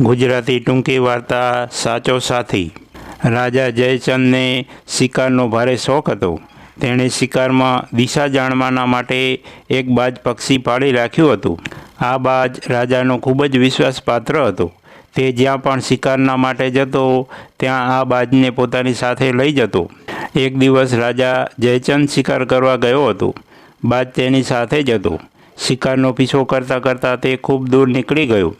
ગુજરાતી ટૂંકી વાર્તા સાચો સાથી. રાજા જયચંદને શિકારનો ભારે શોખ હતો. તેણે શિકારમાં દિશા જાણવાના માટે એક બાજ પક્ષી પાળી રાખ્યું હતું. આ બાજ રાજાનો ખૂબ જ વિશ્વાસપાત્ર હતો. તે જ્યાં પણ શિકારના માટે જતો, ત્યાં આ બાજને પોતાની સાથે લઈ જતો. એક દિવસ રાજા જયચંદ શિકાર કરવા ગયો હતો. બાજ તેની સાથે જ હતો શિકારનો પીછો કરતાં કરતાં તે ખૂબ દૂર નીકળી ગયો.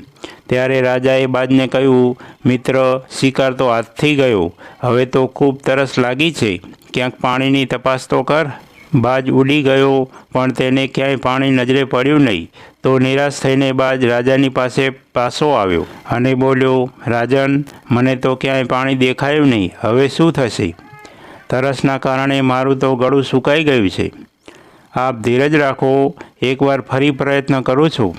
ત્યારે રાજાએ બાજને કહ્યું, મિત્ર, શિકાર તો હાથથી ગયો. હવે તો ખૂબ તરસ લાગી છે. ક્યાંક પાણીની તપાસ તો કર. બાજ ઉડી ગયો, પણ તેને ક્યાંય પાણી નજરે પડ્યું નહીં. તો નિરાશ થઈને બાજ રાજાની પાસે પાછો આવ્યો અને બોલ્યો, રાજન, મને તો ક્યાંય પાણી દેખાયું નહીં. હવે શું થશે? તરસના કારણે મારું તો ગળું સુકાઈ ગયું છે. આપ ધીરજ રાખો, એકવાર ફરી પ્રયત્ન કરું છું.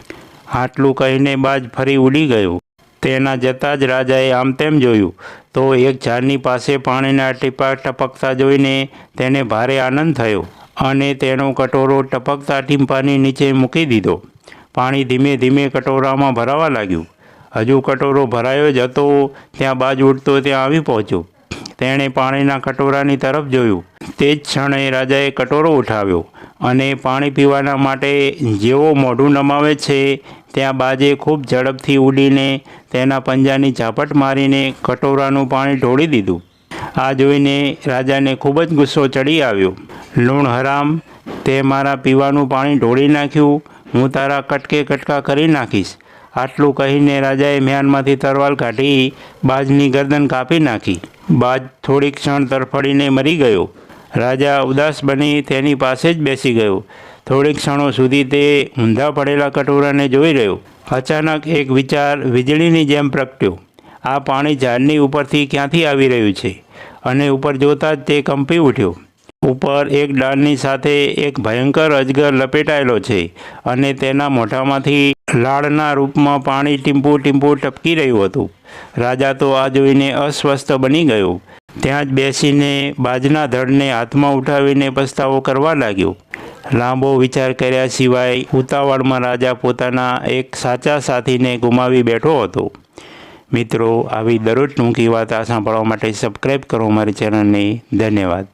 આટલું કહીને બાજ ફરી ઉડી ગયો. તેના જતાં જ રાજાએ આમ તેમ જોયું. તો એક ઝાડની પાસે પાણીના ટીપા ટપકતા જોઈને તેને ભારે આનંદ થયો અને તેનો કટોરો ટપકતા ટીમ્પાની નીચે મૂકી દીધો. પાણી ધીમે ધીમે કટોરામાં ભરાવા લાગ્યું. હજુ કટોરો ભરાયો જ હતો, ત્યાં બાજ ઉડતો ત્યાં આવી પહોંચ્યો. તેણે પાણીના કટોરાની તરફ જોયું. તે જ ક્ષણે રાજાએ કટોરો ઉઠાવ્યો. અને પાણી પીવાના માટે જેવો મોઢું નમાવે છે, ત્યાં બાજે ખૂબ ઝડપથી ઉડીને તેના પંજાની ઝાપટ મારીને કટોરાનું પાણી ઢોળી દીધું. આ જોઈને રાજાને ખૂબ જ ગુસ્સો ચડી આવ્યો. લૂણ હરામ, તે મારા પીવાનું પાણી ઢોળી નાખ્યું, હું તારા કટકે કટકા કરી નાખીશ. આટલું કહીને રાજાએ મ્યાનમાંથી તરવાલ કાઢી બાજની ગરદન કાપી નાખી. બાજ થોડી ક્ષણ તરફડીને મરી ગયો. રાજા ઉદાસ બની તેની પાસે જ બેસી ગયો. થોડીક ક્ષણો સુધી તે ઊંધા પડેલા કટોરાને જોઈ રહ્યો. અચાનક એક વિચાર વીજળીની જેમ પ્રગટ્યો. આ પાણી ઝાડની ઉપરથી ક્યાંથી આવી રહ્યું છે? અને ઉપર જોતાં જ તે કંપી ઉઠ્યો. ઉપર એક ડાળની સાથે એક ભયંકર અજગર લપેટાયેલો છે અને તેના મોઢામાંથી લાળના રૂપમાં પાણી ટીમ્પુ ટીમ્પુ ટપકી રહ્યું હતું. રાજા તો આ જોઈને અસ્વસ્થ બની ગયો. ત્યાં જ બેસીને બાજના ધડને હાથમાં ઉઠાવીને પસ્તાવો કરવા લાગ્યો. લાંબો વિચાર કર્યા સિવાય ઉતાવળમાં રાજા પોતાના એક સાચા સાથીને ગુમાવી બેઠો હતો. મિત્રો, આવી દરરોજ ટૂંકી વાર્તા સાંભળવા માટે સબસ્ક્રાઈબ કરો મારી ચેનલને ધન્યવાદ.